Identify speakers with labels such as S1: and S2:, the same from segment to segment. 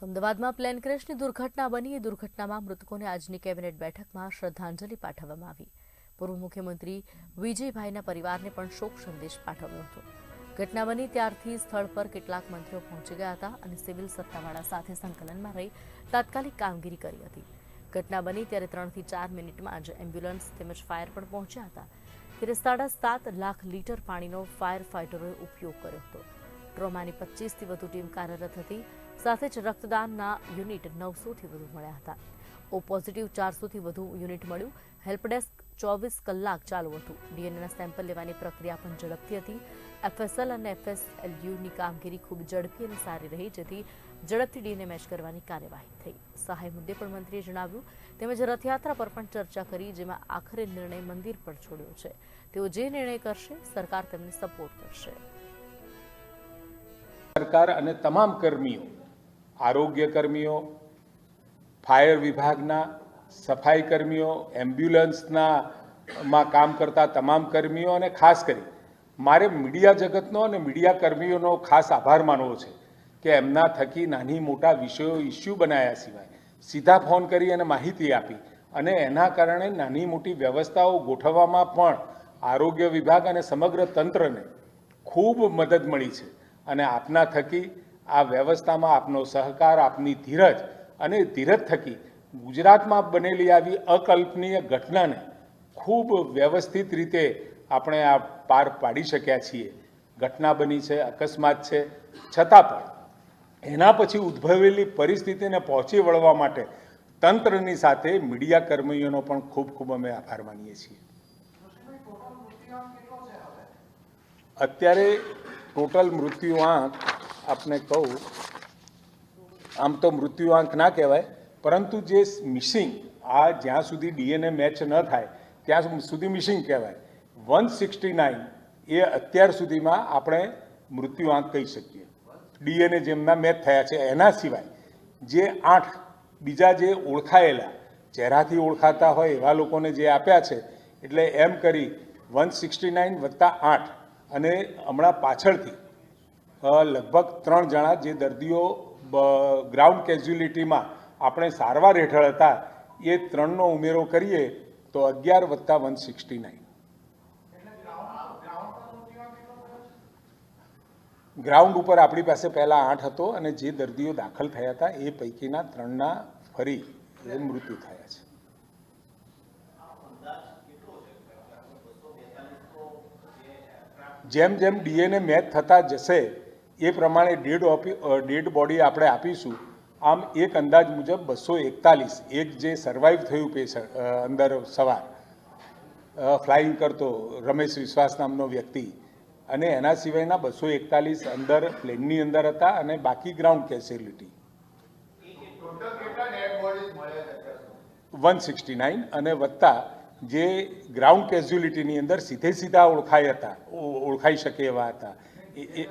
S1: તો અમદાવાદમાં પ્લેન ક્રેશની દુર્ઘટના બની. એ દુર્ઘટનામાં મૃતકોને આજની કેબિનેટ બેઠકમાં શ્રદ્ધાંજલિ પાઠવવામાં આવી. પૂર્વ મુખ્યમંત્રી વિજયભાઈના પરિવારને પણ શોક સંદેશ પાઠવ્યો હતો. ઘટના બની ત્યારથી સ્થળ પર કેટલાક મંત્રીઓ પહોંચી ગયા હતા અને સિવિલ સત્તાવાળા સાથે સંકલનમાં રહી તાત્કાલિક કામગીરી કરી હતી. ઘટના બની ત્યારે ત્રણથી ચાર મિનિટમાં જ એમ્બ્યુલન્સ તેમજ ફાયર પણ પહોંચ્યા હતા. ત્યારે સાડા સાત લાખ લીટર પાણીનો ફાયર ફાઇટરોએ ઉપયોગ કર્યો હતો. ટ્રોમાની પચીસથી વધુ ટીમ કાર્યરત હતી. સાથે જ રક્તદાનના યુનિટ નવસોથી વધુ મળ્યા હતા. ઓ પોઝિટિવ ચારસોથી વધુ યુનિટ મળ્યું. હેલ્પડેસ્ક ચોવીસ કલાક ચાલુ હતું. ડીએનએના સેમ્પલ લેવાની પ્રક્રિયા પણ ઝડપથી હતી. એફએસએલ અને એફએસએલયુની કામગીરી ખૂબ ઝડપી અને સારી રહી, જેથી ઝડપથી ડીએનએ મેચ કરવાની કાર્યવાહી થઈ. સહાય મુદ્દે પણ મંત્રીએ જણાવ્યું. તેમજ રથયાત્રા પર પણ ચર્ચા કરી, જેમાં આખરે નિર્ણય મંદિર પર છોડ્યો છે. તેઓ જે નિર્ણય કરશે, સરકાર તેમને સપોર્ટ કરશે.
S2: સરકાર અને તમામ કર્મીઓ, આરોગ્ય કર્મીઓ, ફાયર વિભાગના, સફાઈ કર્મીઓ એમ્બ્યુલન્સના માં કામ કરતા તમામ કર્મીઓ અને ખાસ કરી, મારે મીડિયા જગતનો અને મીડિયા કર્મીઓનો ખાસ આભાર માનવો છે કે એમના થકી નાની મોટા વિષયો ઇસ્યુ બનાવ્યા સિવાય, સીધા ફોન કરી અને માહિતી આપી અને એના કારણે નાની મોટી વ્યવસ્થાઓ ગોઠવવામાં પણ આરોગ્ય વિભાગ અને સમગ્ર તંત્રને ખૂબ મદદ મળી છે. અને આપના થકી આ વ્યવસ્થામાં આપનો સહકાર આપની ધીરજ અને ધીરજ થકી ગુજરાતમાં બનેલી આવી અકલ્પનીય ઘટનાને ખૂબ વ્યવસ્થિત રીતે આપણે આ પાર પાડી શક્યા છીએ. ઘટના બની છે અકસ્માત છે. છતાં પણ એના પછી ઉદ્ભવેલી પરિસ્થિતિને પહોંચી વળવા માટે તંત્રની સાથે મીડિયા કર્મીઓનો પણ ખૂબ ખૂબ અમે આભાર માનીએ છીએ. અત્યારે ટોટલ મૃત્યુઆંક આપને કહું, આમ તો મૃત્યુઆંક ના કહેવાય, પરંતુ જે મિસિંગ આ જ્યાં સુધી ડીએનએ મેચ ન થાય, ત્યાં સુધી મિસિંગ કહેવાય. વન સિક્સટી નાઇન એ અત્યાર સુધીમાં આપણે મૃત્યુઆંક કહી શકીએ. ડીએનએ જેમના મેચ થયા છે, એના સિવાય જે આઠ બીજા જે ઓળખાયેલા, ચહેરાથી ઓળખાતા હોય એવા લોકોને જે આપ્યા છે, એટલે એમ કરી વન સિક્સટી નાઇન વત્તા આઠ અને હમણાં પાછળથી લગભગ ત્રણ જણા જે દર્દીઓ ગ્રાઉન્ડ કેઝ્યુલિટીમાં આપણે સારવાર હેઠળ હતા, એ ત્રણનો ઉમેરો કરીએ તો અગિયાર વત્તા વન સિક્સટી નાઇન. ગ્રાઉન્ડ ઉપર આપણી પાસે પહેલાં આઠ હતો અને જે દર્દીઓ દાખલ થયા હતા, એ પૈકીના ત્રણના ફરી મૃત્યુ થયા છે. જેમ જેમ ડીએનએ મેચ થતા જશે એ પ્રમાણે ડેડ ઓપી ડેડ બોડી આપણે આપીશું. આમ એક અંદાજ મુજબ બસો એકતાલીસ એક જે સર્વાઈવ થયું પેશન્ટ અંદર સવાર. ફ્લાઇંગ કરતો રમેશ વિશ્વાસ નામનો વ્યક્તિ. અને એના સિવાયના બસો એકતાલીસ અંદર પ્લેનની અંદર હતા અને બાકી ground facility one sixty nine અને વત્તા જે ગ્રાઉન્ડ કેઝ્યુલિટીની અંદર સીધે સીધા ઓળખાય હતા ઓળખાઈ શકે એવા હતા. એ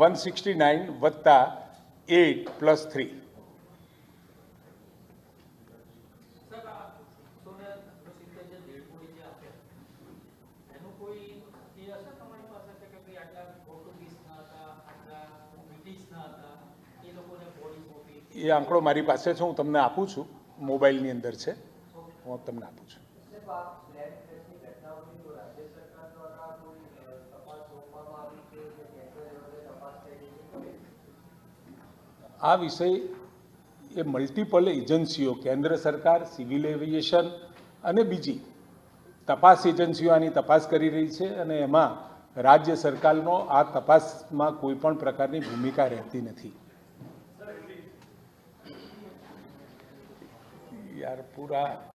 S2: વન સિક્સટી નાઇન વત્તા એટ પ્લસ થ્રી એ આંકડો મારી પાસે છે, હું તમને આપું છું. મોબાઈલની અંદર છે. હું તમને આપું છું. આ વિષય એ મલ્ટિપલ એજન્સીઓ કેન્દ્ર સરકાર સિવિલ એવિએશન અને બીજી તપાસ એજન્સીઓ આની તપાસ કરી રહી છે અને એમાં રાજ્ય સરકારનો આ તપાસમાં કોઈ પણ પ્રકારની ભૂમિકા રહેતી નથી. યાર પૂરા